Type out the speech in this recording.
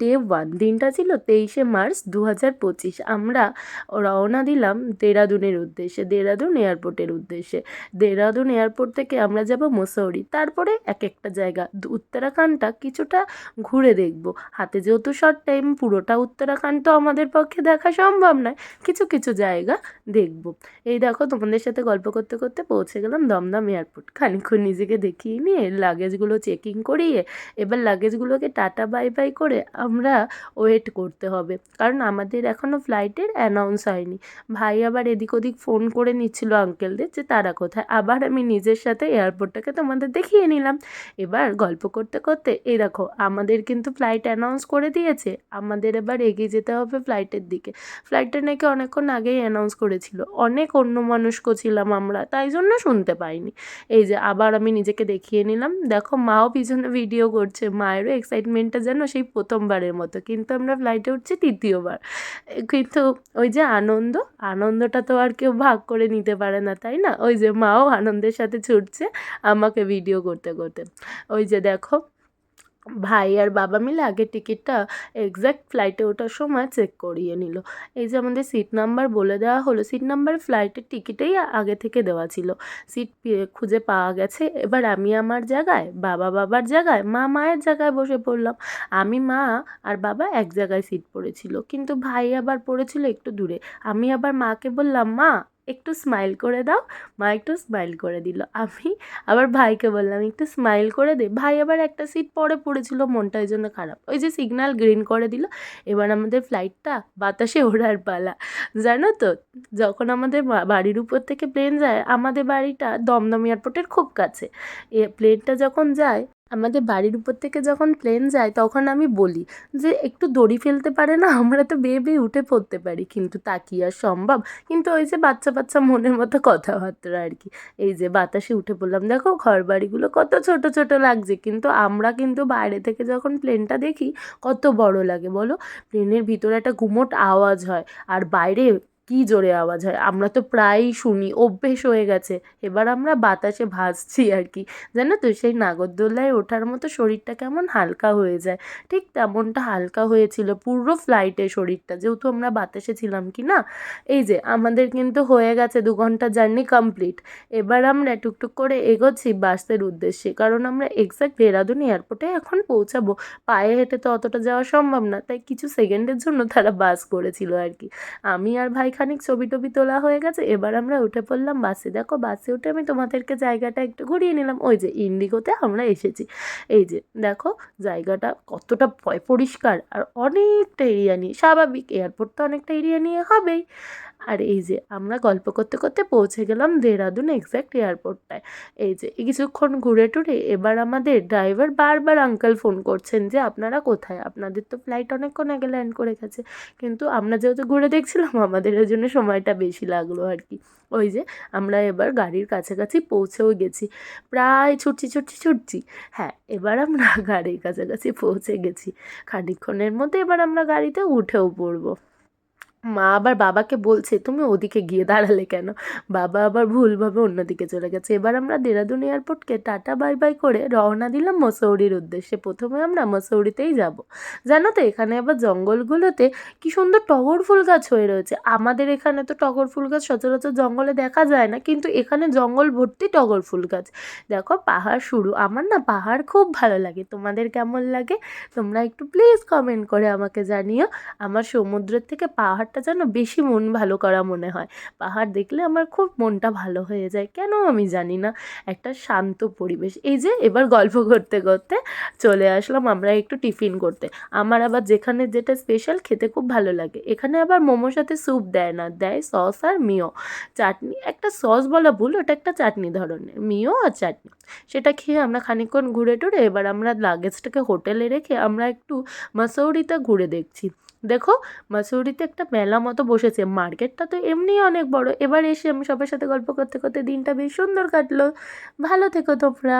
Day one দিনটা ছিল তেইশে মার্চ দু হাজার পঁচিশ। আমরা রওনা দিলাম দেরাদুনের উদ্দেশ্যে, দেরাদুন এয়ারপোর্টের উদ্দেশ্যে। দেরাদুন এয়ারপোর্ট থেকে আমরা যাব মুসৌরি। তারপরে এক একটা জায়গা উত্তরাখণ্ডটা কিছুটা ঘুরে দেখব। হাতে যেহেতু শর্ট টাইম পুরোটা উত্তরাখণ্ড তো আমাদের পক্ষে দেখা সম্ভব নয়। কিছু কিছু জায়গা দেখব। এই দেখো, তোমাদের সাথে গল্প করতে করতে পৌঁছে গেলাম দমদম এয়ারপোর্ট। খানিক্ষণ নিজেকে দেখিয়ে নিয়ে লাগেজগুলো চেকিং করিয়ে, এবার লাগেজগুলোকে টাটা বাই বাই করে আমরা ওয়েট করতে হবে। কারণ আমাদের এখনও ফ্লাইটের অ্যানাউন্স হয়নি। ভাই আবার এদিক ওদিক ফোন করে নিচ্ছিল আঙ্কেলদের যে, তারা কোথায়? আবার আমি নিজের সাথে এয়ারপোর্টটাকে তোমাদের দেখিয়ে নিলাম। এবার গল্প করতে করতে, এই দেখো, আমাদের কিন্তু ফ্লাইট অ্যানাউন্স করে দিয়েছে। আমাদের এবার এগিয়ে যেতে হবে ফ্লাইটের দিকে। ফ্লাইটটা নাকি অনেকক্ষণ আগেই অ্যানাউন্স করেছিল। অনেক অন্য মানুষকো ছিলাম আমরা, তাই জন্য শুনতে পাইনি। এই যে, আবার আমি নিজেকে দেখিয়ে নিলাম। দেখো, মাও পিছনে ভিডিও করছে। মায়েরও এক্সাইটমেন্টটা যেন সেই প্রথমবারের মতো, কিন্তু আমরা ফ্লাইটে উঠছি তৃতীয়বার। কিন্তু ওই যে আনন্দ, আনন্দটা তো আর কেউ ভাগ করে নিতে পারে না, তাই না? ওই যে মাও আনন্দের সাথে ছুটছে আমাকে ভিডিও করতে করতে। ওই যে দেখো ভাই আর বাবা মিলে আগের টিকিটটা এক্স্যাক্ট ফ্লাইটে ওঠার সময় চেক করিয়ে নিল। এই যে আমাদের সিট নাম্বার বলে দেওয়া হলো সিট নাম্বার ফ্লাইটের টিকিটেই আগে থেকে দেওয়া ছিল। সিট খুঁজে পাওয়া গেছে। এবার আমি আমার জায়গায়, বাবা বাবার জায়গায়, মা মায়ের জায়গায় বসে পড়লাম। আমি মা আর বাবা এক জায়গায় সিট পড়েছিল। কিন্তু ভাই আবার পড়েছিল একটু দূরে। আমি আবার মাকে বললাম, মা একটু স্মাইল করে দাও, মা একটু স্মাইল করে দিল। আমি আবার ভাইকে বললাম, একটু স্মাইল করে দে। ভাই আবার একটা সিট পরে পড়েছিল, মনটা ওই জন্য খারাপ। ওই যে সিগন্যাল গ্রিন করে দিল। এবার আমাদের ফ্লাইটটা বাতাসে ওড়ার পালা। জানো তো, যখন আমাদের বাড়ির উপর থেকে প্লেন যায়, আমাদের বাড়িটা দমদম এয়ারপোর্টের খুব কাছে। এ প্লেনটা যখন যায় আমাদের বাড়ির উপর থেকে যখন প্লেন যায়, তখন আমি বলি যে, একটু দড়ি ফেলতে পারে না? আমরা তো বেয়ে বেয়ে উঠে পড়তে পারি। কিন্তু তা কি আর সম্ভব? কিন্তু ওই যে বাচ্চা বাচ্চা মনের মতো কথাবার্তা আর কি। এই যে বাতাসে উঠে পড়লাম। দেখো ঘর বাড়িগুলো কত ছোট ছোট লাগছে। কিন্তু আমরা কিন্তু বাইরে থেকে যখন প্লেনটা দেখি, কত বড় লাগে বলো? প্লেনের ভিতরে একটা গুমোট আওয়াজ হয়। আর বাইরে কি জোরে আওয়াজ হয়? আমরা তো প্রায়ই শুনি, অভ্যেস হয়ে গেছে। এবার আমরা বাতাসে ভাসছি আর কি। জানো তো, সেই নাগরদোলায় ওঠার মতো শরীরটা কেমন হালকা হয়ে যায়। ঠিক তেমনটা হালকা হয়েছিল পুরো ফ্লাইটে শরীরটা। যেহেতু আমরা বাতাসে ছিলাম কি না? এই যে, আমাদের কিন্তু হয়ে গেছে দু ঘণ্টা জার্নি কমপ্লিট। এবার আমরা টুকটুক করে এগোচ্ছি বাসের উদ্দেশ্যে। কারণ আমরা এক্স্যাক্ট দেরাদুন এয়ারপোর্টে এখন পৌঁছাবো। পায়ে হেঁটে তো অতটা যাওয়া সম্ভব না। তাই কিছু সেকেন্ডের জন্য তারা বাস করেছিল আর কি। আমি আর ভাই খানিক ছবি টবি তোলা হয়ে গেছে, এবার আমরা উঠে পড়লাম বাসে। দেখো, বাসে উঠে আমি তোমাদেরকে জায়গাটা একটু ঘুরিয়ে নিলাম। ওই যে ইন্ডিগোতে আমরা এসেছি। এই যে, দেখো, জায়গাটা কতটা পরিষ্কার আর অনেকটা এরিয়া নিয়ে, স্বাভাবিক, এয়ারপোর্ট তো অনেকটা এরিয়া নিয়ে হবেই। আর এই যে আমরা গল্প করতে করতে পৌঁছে গেলাম দেরাদুন এক্স্যাক্ট এয়ারপোর্টটায় এই যে কিছুক্ষণ ঘুরে টুরে এবার আমাদের ড্রাইভার বারবার আঙ্কেল ফোন করছেন যে, আপনারা কোথায়? আপনাদের তো ফ্লাইট অনেকক্ষণ আগে ল্যান্ড করে গেছে। কিন্তু আমরা যেহেতু ঘুরে দেখছিলাম, আমাদের জন্য সময়টা বেশি লাগল আর কি। ওই যে আমরা এবার গাড়ির কাছাকাছি পৌঁছেও গেছি। প্রায় ছুটছি ছুটছি ছুটছি। হ্যাঁ এবার আমরা গাড়ির কাছাকাছি পৌঁছে গেছি। খানিকক্ষণের মধ্যে এবার আমরা গাড়িতে উঠেও পড়ব। মা আবার বাবাকে বলছে, তুমি ওদিকে গিয়ে দাঁড়ালে কেন? বাবা আবার ভুলভাবে অন্যদিকে চলে গেছে। এবার আমরা দেরাদুন এয়ারপোর্টকে টাটা বাই বাই করে রওনা দিলাম মসৌরির উদ্দেশ্যে। প্রথমে আমরা মসৌরিতেই যাব। জানো তো, এখানে আবার জঙ্গলগুলোতে কি সুন্দর টগর ফুল গাছ হয়ে রয়েছে। আমাদের এখানে তো টগর ফুল গাছ সচরাচর জঙ্গলে দেখা যায় না, কিন্তু এখানে জঙ্গল ভর্তি টগর ফুল গাছ। দেখো, পাহাড় শুরু। আমার না পাহাড় খুব ভালো লাগে। তোমাদের কেমন লাগে? তোমরা একটু প্লিজ কমেন্ট করে আমাকে জানিও। আমার সমুদ্রের থেকে পাহাড়টা যেন বেশি মন ভালো করা মনে হয়। পাহাড় দেখলে আমার খুব মনটা ভালো হয়ে যায়। কেন আমি জানি না। একটা শান্ত পরিবেশ। এই যে, এবার গল্প করতে করতে চলে আসলাম আমরা একটু টিফিন করতে। আমার আবার যেখানে যেটা স্পেশাল খেতে খুব ভালো লাগে। এখানে আবার মোমোর সাথে স্যুপ দেয় না। দেয় সস আর মিও। চাটনি, একটা সস বলা ভুল, ওটা একটা চাটনি ধরনের। মিও আর চাটনি। সেটা খেয়ে আমরা খানিকক্ষণ ঘুরে টুরে এবার আমরা লাগেজটাকে হোটেলে রেখে আমরা একটু মাসৌরিতে ঘুরে দেখছি। দেখো মাসুরিতে একটা মেলা মতো বসেছে। মার্কেটটা তো এমনিই অনেক বড়। এবার এসে আমি সবার সাথে গল্প করতে করতে দিনটা বেশ সুন্দর কাটলো। ভালো থেকো তোমরা।